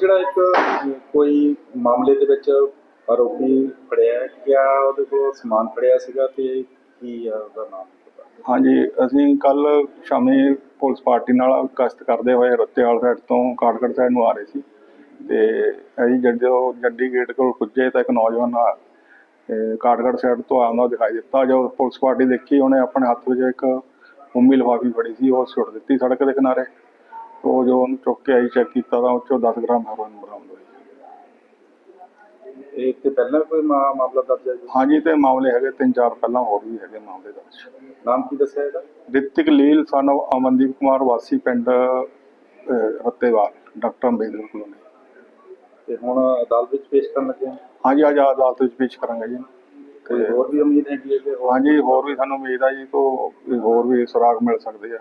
ਜਿਹੜਾ ਇੱਕ ਕੋਈ ਮਾਮਲੇ ਦੇ ਵਿੱਚ ਆਰੋਪੀ ਫੜਿਆ ਹੈ, ਉਹਦੇ ਕੋਲ ਸਮਾਨ ਫੜਿਆ ਸੀਗਾ ਤੇ ਕੀ ਆ ਉਹਦਾ ਨਾਮ ਹਾਂਜੀ ਅਸੀਂ ਕੱਲ ਸ਼ਾਮੀ ਪੁਲਿਸ ਪਾਰਟੀ ਨਾਲ ਗਸ਼ਤ ਕਰਦੇ ਹੋਏ ਰੱਤੇਵਾਲ ਸਾਈਡ ਤੋਂ ਕਾਟਗੜ ਸਾਈਡ ਨੂੰ ਆ ਰਹੇ ਸੀ ਤੇ ਅਸੀਂ ਜਦੋਂ ਜੱਡੀ ਗੇਟ ਕੋਲ ਪੁੱਜੇ ਤਾਂ ਇੱਕ ਨੌਜਵਾਨ ਆ ਕਾਟਗੜ ਸਾਈਡ ਤੋਂ ਆਉਂਦਾ ਦਿਖਾਈ ਦਿੱਤਾ। ਜੋ ਪੁਲਿਸ ਪਾਰਟੀ ਦੇਖੀ ਉਹਨੇ ਆਪਣੇ ਹੱਥ ਵਿੱਚ ਇੱਕ ਮੁੰਮੀ ਲਿਫਾਫੀ ਫੜੀ ਸੀ ਉਹ ਸੁੱਟ ਦਿੱਤੀ ਸੜਕ ਦੇ ਕਿਨਾਰੇ। ਉਹ ਜੋ ਉਹਨੂੰ ਚੁੱਕ ਕੇ ਆਈ ਚੈੱਕ ਕੀਤਾ ਤਾਂ ਉਹ 'ਚੋਂ 10 ਗ੍ਰਾਮ ਹੈਰੋਇਨ ਬਰਾਮਦ ਹੋਈ। ਇਹ ਤੇ ਪਹਿਲਾਂ ਕੋਈ ਮਾ- ਮਾਮਲਾ ਦਰਜ ਹੈ ਜੀ? ਹਾਂਜੀ ਤੇ ਮਾਮਲੇ ਹੈਗੇ ਤਿੰਨ ਚਾਰ ਪਹਿਲਾਂ ਹੋਰ ਵੀ ਹੈਗੇ ਮਾਮਲੇ ਦਰਜ। ਨਾਮ ਕੀ ਦੱਸਿਆ ਇਹਦਾ? ਰਿਤਿਕ ਲੀਲ ਸਨ of ਅਮਨਦੀਪ ਕੁਮਾਰ ਵਾਸੀ ਪਿੰਡ ਅਹ, ਡਾਕਟਰ ਅੰਬੇਦਕਰ ਕਲੋਨੀ। ਤੇ ਹੁਣ ਅਦਾਲਤ ਵਿੱਚ ਪੇਸ਼ ਕਰਨ ਲੱਗੇ ਹਾਂ ਹਾਂਜੀ ਅੱਜ ਅਦਾਲਤ ਵਿੱਚ ਪੇਸ਼ ਕਰਾਂਗੇ ਜੀ। ਕੋਈ ਤੇ ਹੋਰ ਵੀ ਉਮੀਦ ਹੈਗੀ ਹੈ ਕਿ ਹੋਰ? ਹਾਂਜੀ ਹੋਰ ਵੀ ਸਾਨੂੰ ਉਮੀਦ ਆ ਜੀ ਤੋਂ ਵੀ ਹੋਰ ਵੀ ਸੁਰਾਗ ਮਿਲ ਸਕਦੇ ਆ।